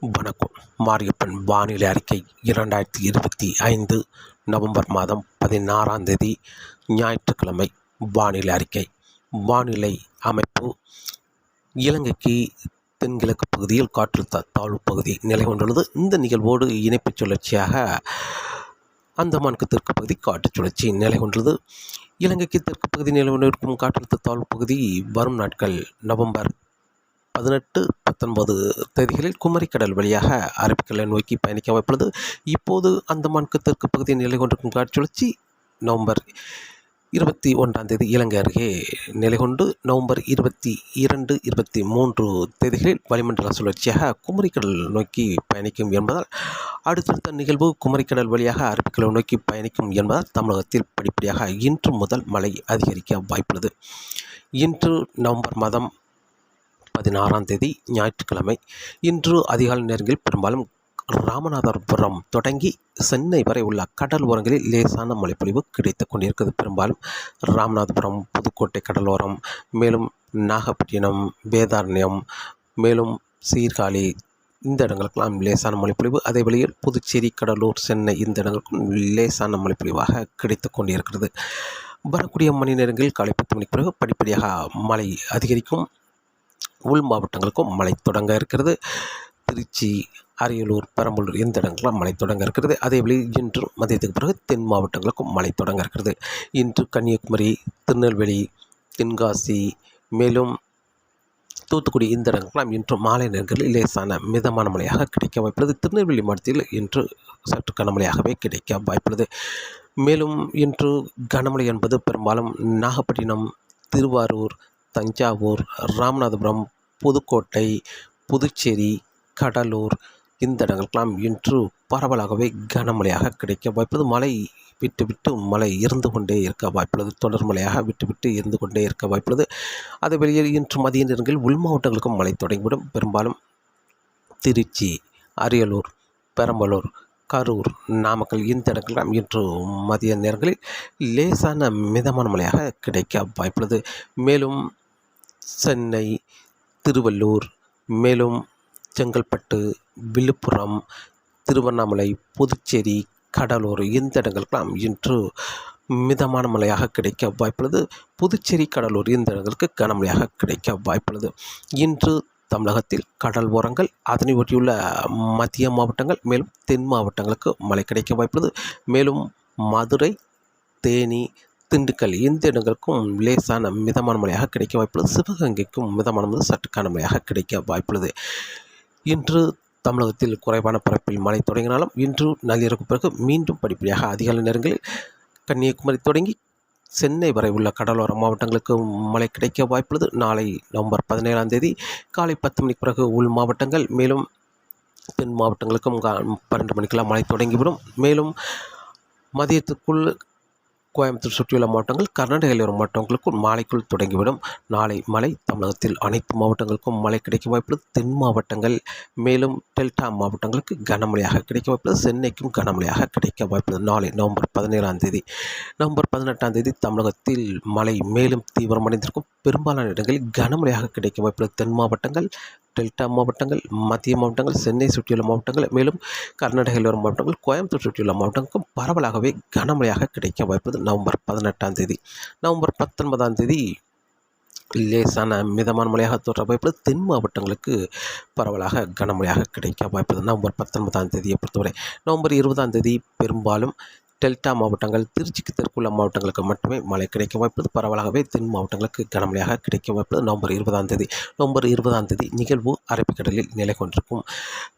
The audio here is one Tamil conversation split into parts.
வணக்கம். மாரியப்பன் வானிலை அறிக்கை இரண்டாயிரத்தி இருபத்தி ஐந்து நவம்பர் மாதம் பதினாறாம் தேதி ஞாயிற்றுக்கிழமை. வானிலை அறிக்கை. வானிலை அமைப்பு இலங்கைக்கு தென்கிழக்கு பகுதியில் காற்றழுத்த தாழ்வு பகுதி நிலை கொண்டுள்ளது. இந்த நிகழ்வோடு இணைப்புச் சுழற்சியாக அந்தமானுக்கு தெற்கு பகுதி காற்று சுழற்சி நிலை கொண்டுள்ளது. இலங்கைக்கு தெற்கு பகுதி நிலை கொண்டிருக்கும் காற்றழுத்த தாழ்வு பகுதி வரும் நாட்கள் நவம்பர் பதினெட்டு பத்தொன்பது தேதிகளில் குமரிக்கடல் வழியாக அரபிக்கடலை நோக்கி பயணிக்க வாய்ப்புள்ளது. இப்போது அந்தமானுக்கு தெற்கு பகுதியில் நிலை கொண்டிருக்கும் காற்றுச்சுழற்சி நவம்பர் இருபத்தி ஒன்றாம் தேதி இலங்கை அருகே நிலை கொண்டு நவம்பர் இருபத்தி இரண்டு இருபத்தி மூன்று தேதிகளில் வளிமண்டல சுழற்சியாக குமரிக்கடல் நோக்கி பயணிக்கும் என்பதால் அடுத்தடுத்த நிகழ்வு குமரிக்கடல் வழியாக அரபிக்கடல் நோக்கி பயணிக்கும் என்பதால் தமிழகத்தில் படிப்படியாக இன்று முதல் மழை அதிகரிக்க வாய்ப்புள்ளது. இன்று நவம்பர் மாதம் பதினாறாம் தேதி ஞாயிற்றுக்கிழமை. இன்று அதிகாலை நேரங்களில் பெரும்பாலும் ராமநாதபுரம் தொடங்கி சென்னை வரை உள்ள கடல் ஓரங்களில் லேசான மழைப்பொழிவு கிடைத்து கொண்டிருக்கிறது. பெரும்பாலும் ராமநாதபுரம் புதுக்கோட்டை கடலோரம் மேலும் நாகப்பட்டினம் வேதாரண்யம் மேலும் சீர்காழி இந்த இடங்களுக்கெல்லாம் லேசான மழைப்பொழிவு. அதே வழியில் புதுச்சேரி கடலூர் சென்னை இந்த இடங்களுக்கும் லேசான மழைப்பொழிவாக கிடைத்து கொண்டிருக்கிறது. வரக்கூடிய மணி நேரங்களில் காலை பத்து மணிக்கு பிறகு படிப்படியாக மழை அதிகரிக்கும். உள் மாவட்டங்களுக்கும் மழை தொடங்க இருக்கிறது. திருச்சி அரியலூர் பெரம்பலூர் இந்த இடங்கள்லாம் மழை தொடங்க இருக்கிறது. அதே வழி இன்று மதியத்துக்கு பிறகு தென் மாவட்டங்களுக்கும் மழை தொடங்க இருக்கிறது. இன்று கன்னியாகுமரி திருநெல்வேலி தென்காசி மேலும் தூத்துக்குடி இந்த இடங்கள்லாம் இன்று மாலை நேரங்களில் லேசான மிதமான மழையாக கிடைக்க வாய்ப்புள்ளது. திருநெல்வேலி மாவட்டத்தில் இன்று சற்று கனமழையாகவே கிடைக்க வாய்ப்புள்ளது. மேலும் இன்று கனமழை என்பது பெரும்பாலும் நாகப்பட்டினம் திருவாரூர் தஞ்சாவூர் ராமநாதபுரம் புதுக்கோட்டை புதுச்சேரி கடலூர் இந்த இடங்களுக்கெல்லாம் இன்று பரவலாகவே கனமழையாக கிடைக்க வாய்ப்புள்ளது. மழை விட்டு விட்டு மழை இருந்து கொண்டே இருக்க வாய்ப்புள்ளது. தொடர் மழையாக விட்டு விட்டு இருந்து கொண்டே இருக்க வாய்ப்புள்ளது. அது வெளியில் இன்று மதிய நேரங்களில் உள் மாவட்டங்களுக்கும் மழை தொடங்கிவிடும். பெரும்பாலும் திருச்சி அரியலூர் பெரம்பலூர் கரூர் நாமக்கல் இந்த இடங்கள்லாம் இன்று மதிய நேரங்களில் லேசான மிதமான மழையாக கிடைக்க வாய்ப்புள்ளது. மேலும் சென்னை திருவள்ளூர் மேலும் செங்கல்பட்டு விழுப்புரம் திருவண்ணாமலை புதுச்சேரி கடலூர் இந்த இடங்களுக்கெல்லாம் இன்று மிதமான மழையாக கிடைக்க வாய்ப்புள்ளது. புதுச்சேரி கடலூர் இந்த இடங்களுக்கு கனமழையாக கிடைக்க வாய்ப்புள்ளது. இன்று தமிழகத்தில் கடல் ஓரங்கள் அதனை ஒட்டியுள்ள மத்திய மாவட்டங்கள் மேலும் தென் மாவட்டங்களுக்கு மழை கிடைக்க வாய்ப்புள்ளது. மேலும் மதுரை தேனி திண்டுக்கல் இந்த இடங்களுக்கும் லேசான மிதமான மழையாக கிடைக்க வாய்ப்புள்ளது. சிவகங்கைக்கும் மிதமான முதல் சற்றுக்கான மழையாக கிடைக்க வாய்ப்புள்ளது. இன்று தமிழகத்தில் குறைவான பரப்பில் மழை தொடங்கினாலும் இன்று நள்ளிரவு பிறகு மீண்டும் படிப்படியாக அதிகாலை நேரங்களில் கன்னியாகுமரி தொடங்கி சென்னை வரை உள்ள கடலோர மாவட்டங்களுக்கு மழை கிடைக்க வாய்ப்புள்ளது. நாளை நவம்பர் பதினேழாம் தேதி காலை பத்து மணிக்கு பிறகு உள் மாவட்டங்கள் மேலும் தென் மாவட்டங்களுக்கும் பன்னெண்டு மணிக்கெல்லாம் மழை தொடங்கிவிடும். மேலும் மதியத்துக்குள் கோயம்புத்தூர் சுற்றியுள்ள மாவட்டங்கள் கர்நாடகையில் வரும் மாவட்டங்களுக்கும் மாலைக்குள் தொடங்கிவிடும். நாளை மழை தமிழகத்தில் அனைத்து மாவட்டங்களுக்கும் மழை கிடைக்க வாய்ப்புள்ளது. தென் மாவட்டங்கள் மேலும் டெல்டா மாவட்டங்களுக்கு கனமழையாக கிடைக்க வாய்ப்புள்ளது. சென்னைக்கும் கனமழையாக கிடைக்க வாய்ப்புள்ளது. நாளை நவம்பர் பதினேழாம் தேதி நவம்பர் பதினெட்டாம் தேதி தமிழகத்தில் மழை மேலும் தீவிரமடைந்திருக்கும். பெரும்பாலான இடங்களில் கனமழையாக கிடைக்க வாய்ப்புள்ளது. தென் மாவட்டங்கள் டெல்டா மாவட்டங்கள் மத்திய மாவட்டங்கள் சென்னை சுற்றியுள்ள மாவட்டங்கள் மேலும் கர்நாடகையில் வரும் மாவட்டங்கள் கோயம்புத்தூர் சுற்றியுள்ள மாவட்டங்களுக்கும் பரவலாகவே கனமழையாக கிடைக்க வாய்ப்பது நவம்பர் பதினெட்டாம் தேதி நவம்பர் பத்தொன்பதாம் தேதி லேசான மிதமான மழையாக தோற்ற வாய்ப்பு தென் மாவட்டங்களுக்கு பரவலாக கனமழையாக கிடைக்க வாய்ப்பு நவம்பர் பத்தொன்பதாம் தேதியை பொறுத்தவரை நவம்பர் இருபதாம் தேதி பெரும்பாலும் டெல்டா மாவட்டங்கள் திருச்சிக்கு தெற்குள்ள மாவட்டங்களுக்கு மட்டுமே மழை கிடைக்க வாய்ப்பது பரவலாகவே தென் மாவட்டங்களுக்கு கனமழையாக கிடைக்க வாய்ப்பது நவம்பர் இருபதாம் தேதி நவம்பர் இருபதாம் தேதி நிகழ்வு அரபிக்கடலில் நிலை கொண்டிருக்கும்.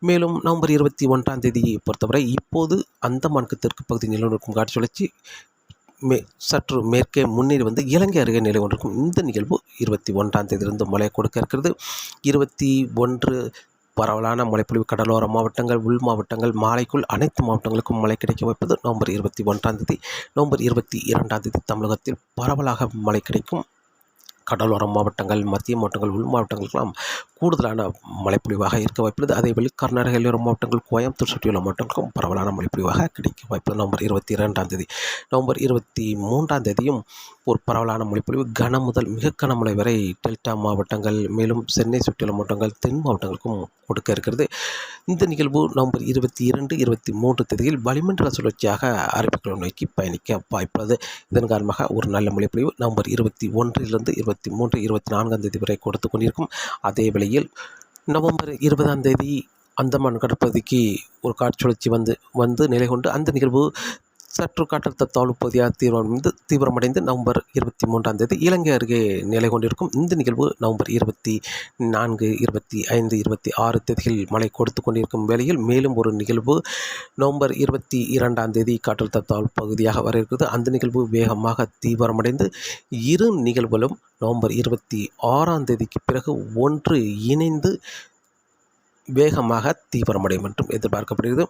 மேலும் நவம்பர் இருபத்தி ஒன்றாம் தேதியை பொறுத்தவரை இப்போது அந்தமானுக்கு தெற்கு பகுதி நிலவரக்கும் காட்சி சுழற்சி மே சற்று மேற்கே முன்னேறி வந்து இலங்கை அருகே நிலை கொண்டிருக்கும். இந்த நிகழ்வு இருபத்தி ஒன்றாம் தேதியிலிருந்து மழை கொடுக்க இருக்கிறது. இருபத்தி ஒன்று பரவலான மழைப்பொழிவு கடலோர மாவட்டங்கள் உள் மாவட்டங்கள் மாலைக்குள் அனைத்து மாவட்டங்களுக்கும் மழை கிடைக்க வைப்பது நவம்பர் இருபத்தி ஒன்றாம் தேதி நவம்பர் இருபத்தி இரண்டாம் தேதி தமிழகத்தில் பரவலாக மழை கிடைக்கும். கடலோர மாவட்டங்கள் மத்திய மாவட்டங்கள் உள் மாவட்டங்களுக்கெல்லாம் கூடுதலான மழைப்பொழிவாக இருக்க வாய்ப்புள்ளது. அதேபோல் கர்நாடக எல்லோர மாவட்டங்கள் கோயம்புத்தூர் சுற்றியுள்ள மாவட்டங்களுக்கும் பரவலான மழைப்பொழிவாக கிடைக்க வாய்ப்பு நவம்பர் இருபத்தி இரண்டாம் தேதி நவம்பர் இருபத்தி மூன்றாம் தேதியும் ஒரு பரவலான மழைப்பொழிவு கன முதல் மிக கனமழை வரை டெல்டா மாவட்டங்கள் மேலும் சென்னை சுற்றியுள்ள மாவட்டங்கள் தென் மாவட்டங்களுக்கும் கொடுக்க இருக்கிறது. இந்த நிகழ்வு நவம்பர் இருபத்தி இரண்டு இருபத்தி மூன்று தேதியில் வளிமண்டல சுழற்சியாக அரபிக்கடல் நோக்கி பயணிக்க வாய்ப்புள்ளது. இதன் காரணமாக ஒரு நல்ல மழைப்பொழிவு நவம்பர் இருபத்தி ஒன்றிலிருந்து இருபத்தி மூன்று இருபத்தி நான்காம் தேதி வரை கொடுத்து கொண்டிருக்கும். அதே வேளையில் நவம்பர் இருபதாம் தேதி அந்தமான் கடற்பகுதிக்கு ஒரு காற்றுழற்சி வந்து வந்து நிலை கொண்டு அந்த நிகழ்வு சற்று காற்றழுத்த தாழ்வு பகுதியாக தீவிரமடைந்து தீவிரமடைந்து நவம்பர் இருபத்தி மூன்றாம் தேதி இலங்கை அருகே நிலை கொண்டிருக்கும் இந்த நிகழ்வு நவம்பர் இருபத்தி நான்கு இருபத்தி ஐந்து இருபத்தி ஆறு தேதியில் மழை கொடுத்து கொண்டிருக்கும் வேளையில் மேலும் ஒரு நிகழ்வு நவம்பர் இருபத்தி இரண்டாம் தேதி காற்றழுத்த தாழ்வு பகுதியாக வர இருக்கிறது. அந்த நிகழ்வு வேகமாக தீவிரமடைந்து இரு நிகழ்வுகளும் நவம்பர் இருபத்தி ஆறாம் தேதிக்கு பிறகு ஒன்று இணைந்து வேகமாக தீவிரமடையும் என்றும் எதிர்பார்க்கப்படுகிறது.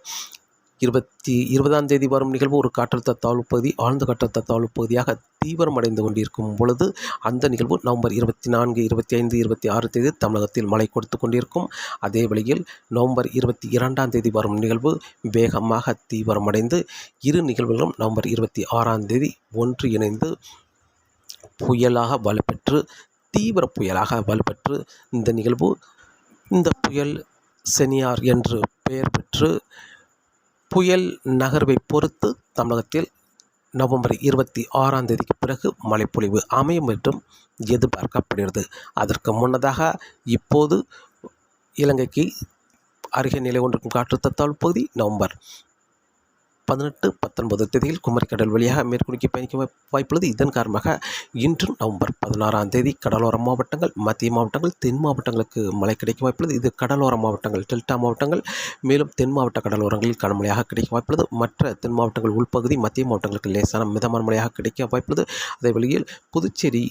இருபத்தி இருபதாம் தேதி வரும் நிகழ்வு ஒரு காற்றழுத்த தாழ்வு பகுதி ஆழ்ந்த காற்றழுத்த தாழ்வு பகுதியாக தீவிரமடைந்து கொண்டிருக்கும் பொழுது அந்த நிகழ்வு நவம்பர் இருபத்தி நான்கு இருபத்தி ஐந்து இருபத்தி ஆறு தேதி தமிழகத்தில் மழை கொடுத்து கொண்டிருக்கும். அதே வழியில் நவம்பர் இருபத்தி இரண்டாம் தேதி வரும் நிகழ்வு வேகமாக தீவிரமடைந்து இரு நிகழ்வுகளும் நவம்பர் இருபத்தி ஆறாம் தேதி ஒன்று இணைந்து புயலாக வலுப்பெற்று தீவிர புயலாக வலுப்பெற்று இந்த நிகழ்வு இந்த புயல் செனியார் என்று பெயர் பெற்று புயல் நகர்வை பொறுத்து தமிழகத்தில் நவம்பர் இருபத்தி ஆறாம் தேதிக்கு பிறகு மழைப்பொழிவு அமையும் என்றும் எதிர்பார்க்கப்படுகிறது. அதற்கு முன்னதாக இப்போது இலங்கைக்கு அருகே நிலை கொண்டிருக்கும் காற்றழுத்த தாழ்வு பகுதி நவம்பர் பதினெட்டு பத்தொன்பது தேதியில் குமரிக்கடல் வழியாக மேற்குறிக்கு பயணிக்க வாய்ப்புள்ளது. இதன் காரணமாக இன்று நவம்பர் பதினாறாம் தேதி கடலோர மாவட்டங்கள் மத்திய மாவட்டங்கள் தென் மாவட்டங்களுக்கு மழை கிடைக்க வாய்ப்புள்ளது. இது கடலோர மாவட்டங்கள் டெல்டா மாவட்டங்கள் மேலும் தென் மாவட்ட கடலோரங்களில் கனமழையாக கிடைக்க வாய்ப்புள்ளது. மற்ற தென் மாவட்டங்கள் உள்பகுதி மத்திய மாவட்டங்களுக்கு லேசான மிதமான மழையாக கிடைக்க வாய்ப்புள்ளது. அதே வழியில் புதுச்சேரி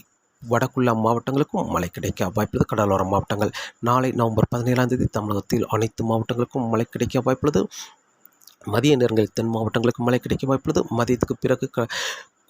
வடக்குள்ள மாவட்டங்களுக்கும் மழை கிடைக்க வாய்ப்புள்ளது. கடலோர மாவட்டங்கள் நாளை நவம்பர் பதினேழாம் தேதி தமிழகத்தில் அனைத்து மாவட்டங்களுக்கும் மழை கிடைக்க வாய்ப்புள்ளது. மதிய நேரங்களில் தென் மாவட்டங்களுக்கு மழை கிடைக்க வாய்ப்புள்ளது. மதியத்துக்கு பிறகு க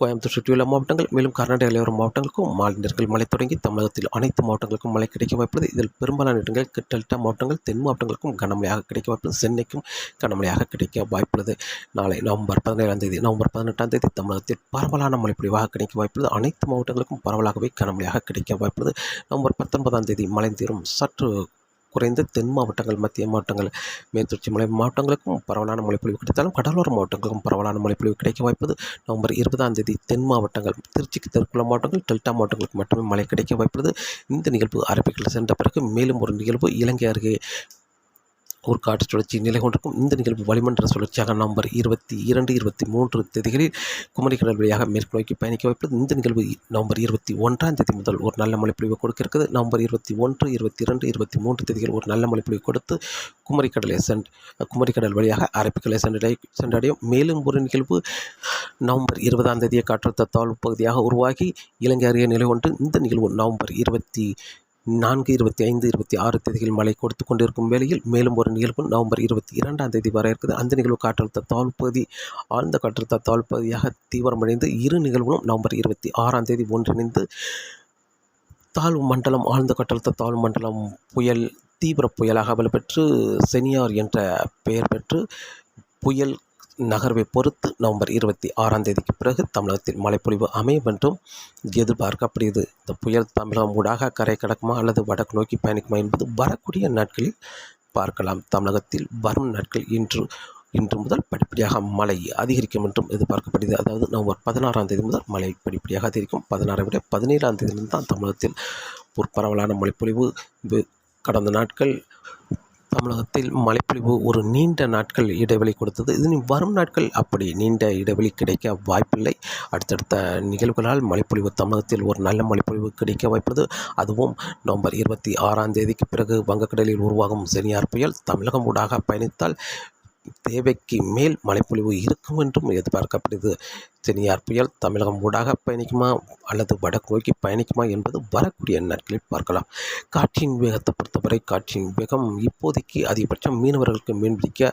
கோயம்புத்தூர் சுற்றியுள்ள மாவட்டங்கள் மேலும் கர்நாடக எல்லையோர மாவட்டங்களுக்கும் மாலை மழை தொடங்கி தமிழகத்தில் அனைத்து மாவட்டங்களுக்கும் மழை கிடைக்க வாய்ப்புள்ளது. இதில் பெரும்பாலான இடங்கள் டெல்டா மாவட்டங்கள் தென் மாவட்டங்களுக்கும் கனமழையாக கிடைக்க வாய்ப்புள்ளது. சென்னைக்கும் கனமழையாக கிடைக்க வாய்ப்புள்ளது. நாளை நவம்பர் பதினேழாம் தேதி நவம்பர் பதினெட்டாம் தேதி தமிழகத்தில் பரவலான மழை பொழிவாக கிடைக்க வாய்ப்புள்ளது. அனைத்து மாவட்டங்களுக்கும் பரவலாகவே கனமழையாக கிடைக்க வாய்ப்புள்ளது. நவம்பர் பத்தொன்பதாம் தேதி மழை தீரும் சற்று குறைந்த தென் மாவட்டங்கள் மத்திய மாவட்டங்கள் மேற்குறிச்சி மலை மாவட்டங்களுக்கும் பரவலான மழைப்பொழிவு கிடைத்தாலும் கடலோர மாவட்டங்களுக்கும் பரவலான மழைப்பொழிவு கிடைக்க வாய்ப்பது நவம்பர் இருபதாம் தேதி தென் மாவட்டங்கள் திருச்சிக்கு தெற்குள்ள மாவட்டங்கள் டெல்டா மாவட்டங்களுக்கு மட்டுமே மழை கிடைக்க வாய்ப்புள்ளது. இந்த நிகழ்வு அரபிக்கடல் சென்ற பிறகு மேலும் ஒரு நிகழ்வு இலங்கை அருகே ஒரு காற்று சுழற்சி நிலை கொண்டிருக்கும். இந்த நிகழ்வு வளிமண்டல சுழற்சியாக நவம்பர் இருபத்தி இரண்டு இருபத்தி மூன்று தேதிகளில் குமரிக்கடல் வழியாக மேற்கு நோக்கி பயணிக்க வாய்ப்புள்ளது இந்த நிகழ்வு நவம்பர் இருபத்தி ஒன்றாம் தேதி முதல் ஒரு நல்ல மழைப்பொழிவு கொடுக்க இருக்கிறது நவம்பர் இருபத்தி ஒன்று இருபத்தி இரண்டு இருபத்தி மூன்று தேதிகள் ஒரு நல்ல மழைப்பொழிவு கொடுத்து குமரிக்கடலை சென் குமரிக்கடல் வழியாக அரபிக்கடலை சென்றடை சென்றடையும். மேலும் ஒரு நிகழ்வு நவம்பர் இருபதாம் தேதியை காற்றழுத்த தாழ்வு பகுதியாக உருவாகி இலங்கை அருகே நிலை கொண்டு இந்த நிகழ்வு நவம்பர் இருபத்தி நான்கு இருபத்தி ஐந்து இருபத்தி ஆறு தேதிகளில் மழை கொடுத்து கொண்டிருக்கும் வேளையில் மேலும் ஒரு நிகழ்வு நவம்பர் இருபத்தி இரண்டாம் தேதி வர இருக்குது அந்த நிகழ்வு காற்றழுத்த தாழ்பகுதி ஆழ்ந்த காற்றழுத்த தாழ்பகுதியாக தீவிரமடைந்து இரு நிகழ்வுகளும் நவம்பர் இருபத்தி ஆறாம் தேதி ஒன்றிணைந்து தாழ்வு மண்டலம் ஆழ்ந்த காற்றழுத்த தாழ்வு மண்டலம் புயல் தீவிர புயலாக வலுப்பெற்று செனியார் என்ற பெயர் பெற்று புயல் நகர்வை பொறுத்து நவம்பர் இருபத்தி ஆறாம் தேதிக்கு பிறகு தமிழகத்தில் மழைப்பொழிவு அமையும் என்றும் எதிர்பார்க்கப்படுகிறது. இந்த புயல் தமிழகம் ஊடாக கரை கடக்குமா அல்லது வடக்கு நோக்கி பயணிக்குமா என்பது வரக்கூடிய நாட்களில் பார்க்கலாம். தமிழகத்தில் வரும் நாட்கள் இன்று இன்று முதல் படிப்படியாக மழை அதிகரிக்கும் என்றும் எதிர்பார்க்கப்படுகிறது. அதாவது நவம்பர் பதினாறாம் தேதி முதல் மழை படிப்படியாக அதிகரிக்கும். பதினாறை விட பதினேழாம் தேதியிலிருந்து தான் தமிழகத்தில் ஒரு பரவலான மழைப்பொழிவு கடந்த நாட்கள் தமிழகத்தில் மழைப்பொழிவு ஒரு நீண்ட நாட்கள் இடைவெளி கொடுத்தது. இனி வரும் நாட்கள் அப்படி நீண்ட இடைவெளி கிடைக்க வாய்ப்பில்லை. அடுத்தடுத்த நிகழ்வுகளால் மழைப்பொழிவு தமிழகத்தில் ஒரு நல்ல மழைப்பொழிவு கிடைக்க வாய்ப்புள்ளது அதுவும் நவம்பர் இருபத்தி ஆறாம் தேதிக்கு பிறகு வங்கக்கடலில் உருவாகும் செனியார் புயல் தமிழகம் ஊடாக பயணித்தால் தேவைக்கு மேல் மழைப்பொழிவு இருக்கும் என்றும் எதிர்பார்க்கப்படுகிறது செனியார் புயல் தமிழகம் ஊடாக பயணிக்குமா அல்லது வடக்கு நோக்கி பயணிக்குமா என்பது வரக்கூடிய நாட்களில் பார்க்கலாம். காற்றின் வேகத்தை பொறுத்தவரை காற்றின் வேகம் இப்போதைக்கு அதிகபட்சம் மீனவர்களுக்கு மீன்பிடிக்க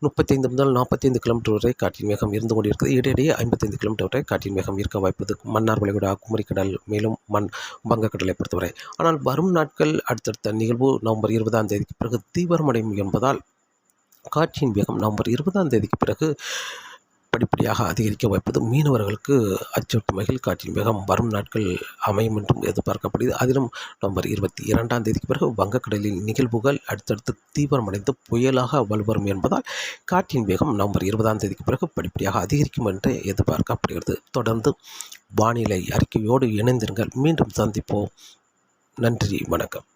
முப்பத்தைந்து முதல் நாற்பத்தைந்து கிலோமீட்டர் வரை காற்றின் வேகம் இருந்து கொண்டிருக்கிறது. இடையிடையே ஐம்பத்தைந்து கிலோமீட்டர் வரை காற்றின் வேகம் இருக்க வாய்ப்பது மன்னார் வளைகுடா குமரிக்கடல் மேலும் மண் வங்கக்கடலை பொறுத்தவரை. ஆனால் வரும் நாட்கள் அடுத்தடுத்த நிகழ்வு நவம்பர் இருபதாம் தேதிக்கு பிறகு தீவிரமடையும் என்பதால் காற்றின் வேகம் நவம்பர் இருபதாம் தேதிக்கு பிறகு படிப்படியாக அதிகரிக்க வைப்பது மீனவர்களுக்கு அச்சொட்டு மகிழ் காற்றின் வேகம் வரும் நாட்கள் அமையும் என்றும் எதிர்பார்க்கப்படுகிறது. அதிலும் நவம்பர் இருபத்தி இரண்டாம் தேதிக்கு பிறகு வங்கக்கடலில் நிகழ்வுகள் அடுத்தடுத்து தீவிரமடைந்து புயலாக வலுவரும் என்பதால் காற்றின் வேகம் நவம்பர் இருபதாம் தேதிக்கு பிறகு படிப்படியாக அதிகரிக்கும் என்று எதிர்பார்க்கப்படுகிறது. தொடர்ந்து வானிலை அறிக்கையோடு இணைந்திருங்கள். மீண்டும் சந்திப்போம். நன்றி. வணக்கம்.